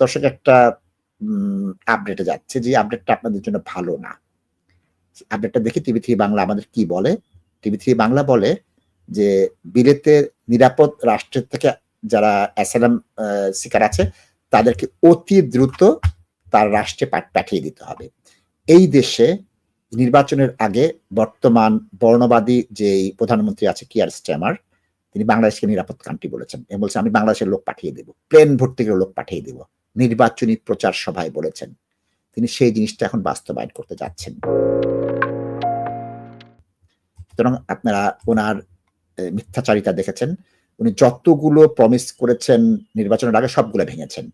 দর্শক, একটা আপডেটে যাচ্ছে যে আপডেটটা আপনাদের জন্য ভালো না। আপডেটটা দেখি টিভি থ্রি বাংলা আমাদের কি বলে? টিভি থ্রি বাংলা বলে যে বিলেতের নিরাপদ রাষ্ট্রের থেকে যারা অ্যাসালাম শিকার আছে, তাদেরকে অতি দ্রুত তার রাষ্ট্রে পাঠিয়ে দিতে হবে। এই দেশে নির্বাচনের আগে বর্তমান বর্ণবাদী যে প্রধানমন্ত্রী আছে কিয়ার স্ট্যামার তিনি বাংলাদেশকে নিরাপদ কান্ট্রি বলেছেন। এবং বলছেন আমি বাংলাদেশের লোক পাঠিয়ে দেব। প্লেন ভর্তি করে লোক পাঠিয়ে দেব। নির্বাচনী প্রচার সভায় বলেছেন। তিনি সেই জিনিসটা এখন বাস্তবায়ন করতে যাচ্ছেন। সুতরাং আপনারা ওনার মিথ্যাচারিতা দেখেছেন। উনি যতগুলো প্রমিস করেছেন নির্বাচনের আগে সবগুলো ভেঙেছেন।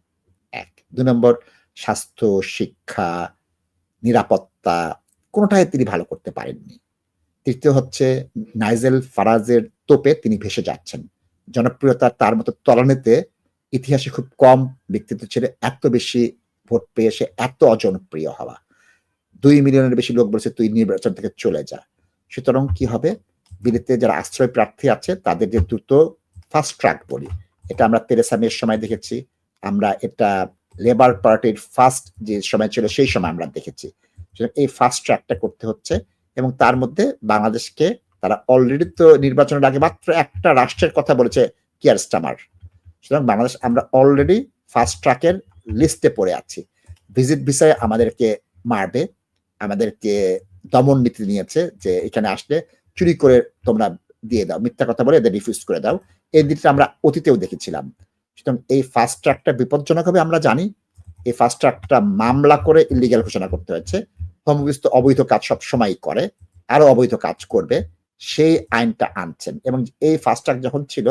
এক। দুই নম্বর, স্বাস্থ্য, শিক্ষা, নিরাপত্তা, কোনোটাই তিনি ভালো করতে পারেননি। তৃতীয় হচ্ছে, নাইজেল ফারাজের তোপে তিনি ভেসে যাচ্ছেন। জনপ্রিয়তা তার মতো তলানিতে ইতিহাসে খুব কম ব্যক্তিত্ব ছিল এত বেশি ভোট পেয়ে সে এত অজনপ্রিয় হওয়া। দুই মিলিয়নের বেশি লোক বলেছে তুই নির্বাচন থেকে চলে যা। সুতরাং কি হবে? বিলেতে যারা আশ্রয় প্রার্থী আছে, তাদের যে দ্রুত ফাস্ট ট্র্যাক বলি, এটা আমরা তেরেসা মেয়ের সময় দেখেছি। আমরা এটা লেবার পার্টির ফার্স্ট যে সময় ছিল, সেই সময় আমরা দেখেছি। এই ফাস্ট ট্র্যাকটা করতে হচ্ছে এবং তার মধ্যে বাংলাদেশকে তারা অলরেডি তো নির্বাচনের আগে মাত্র একটা রাষ্ট্রের কথা বলেছে কিয়ার স্টামার সুতরাং বাংলাদেশ আমরা অলরেডি ফাস্ট ট্র্যাকের লিস্টে পড়ে আছি। ভিজিট ভিসায় আমাদেরকে মারবে, আমাদেরকে দমন নীতি নিয়েছে যে এখানে আসলে চুরি করে তোমরা দিয়ে দাও। মিথ্যা কথা বলে এদের রিফিউজ করে দাও। এই দিকটা আমরা অতীতেও দেখেছিলাম। সুতরাং এই ফাস্ট ট্র্যাকটা বিপজ্জনক হবে আমরা জানি। এই ফাস্ট ট্র্যাকটা মামলা করে ইলিগাল ঘোষণা করতে হয়েছে। হোম তো অবৈধ কাজ সব সময় করে, আরও অবৈধ কাজ করবে, সেই আইনটা আনছেন। এবং এই ফাস্ট ট্র্যাক যখন ছিল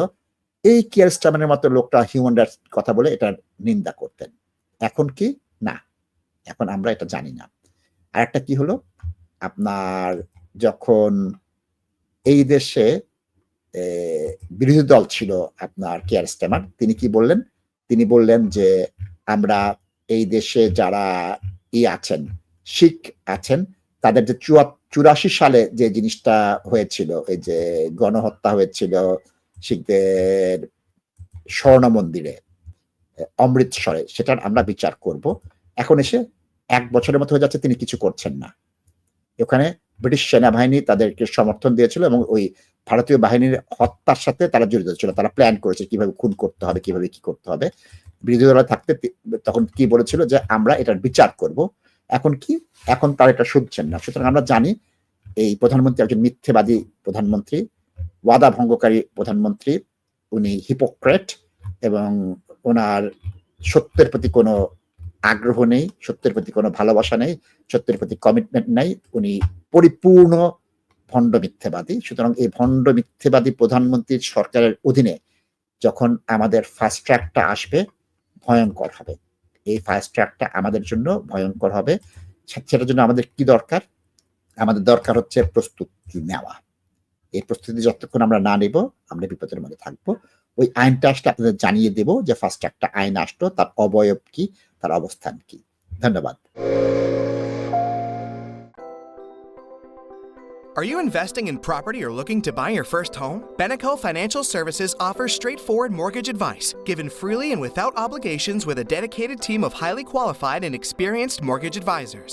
এই কেয়ার স্টামেনের মতো লোকটা হিউম্যান রাইটস কথা বলে এটার নিন্দা করতেন। এখন কি? না। এখন আমরা এটা জানি না। আর একটা কি হলো? আপনার যখন এই দেশে বিরোধী দল ছিল আপনার কেয়ার স্টেমার তিনি কি বললেন? তিনি বললেন যে আমরা এই দেশে যারা ই আছেন, শিখ আছেন, তাদের যে চুরাশি সালে যে জিনিসটা হয়েছিল, এই যে গণহত্যা হয়েছিল শিখদের স্বর্ণ মন্দিরে অমৃতসরে সেটার আমরা বিচার করব। এখন এসে এক বছরের মতো হয়ে যাচ্ছে, তিনি কিছু করছেন না। ওখানে ব্রিটিশ সেনাবাহিনী তাদেরকে সমর্থন দিয়েছিল এবং ওই ভারতীয় বাহিনীর হত্যার সাথে তারা জড়িত ছিল। তারা প্ল্যান করেছে কীভাবে খুন করতে হবে, কীভাবে কি করতে হবে। বিরোধী দলে থাকতে তখন কি বলেছিল যে, আমরা এটার বিচার করব। এখন কি? এখন তারা এটা শুনছেন না। সুতরাং আমরা জানি এই প্রধানমন্ত্রী একজন মিথ্যেবাদী প্রধানমন্ত্রী ওয়াদা ভঙ্গকারী প্রধানমন্ত্রী, উনি হিপোক্রেট এবং ওনার সত্যের প্রতি কোনো আগ্রহ নেই, সত্যের প্রতি কোনো ভালোবাসা নেই, সত্যের প্রতি কমিটমেন্ট নেই, উনি পরিপূর্ণ ভণ্ড মিথ্যেবাদী। সুতরাং এই ভণ্ড মিথ্যেবাদী প্রধানমন্ত্রীর সরকারের অধীনে যখন আমাদের ফাস্ট ট্র্যাকটা আসবে, ভয়ঙ্কর হবে। এই ফাস্ট ট্র্যাকটা আমাদের জন্য ভয়ঙ্কর হবে। সেটার জন্য আমাদের কি দরকার? আমাদের দরকার হচ্ছে প্রস্তুতি নেওয়া। এই প্রস্তুতি যতক্ষণ আমরা না নেব আমরা বিপদের মধ্যে থাকবো ওই আইনটা আসলে আপনাদের জানিয়ে দেব যে ফার্স্ট একটা আইন আসলো তার অবয়ব কি তার অবস্থান কি ধন্যবাদ Are you investing in property or looking to buy your first home? Beneco Financial Services offers straightforward mortgage advice, given freely and without obligations with a dedicated team of highly qualified and experienced mortgage advisors.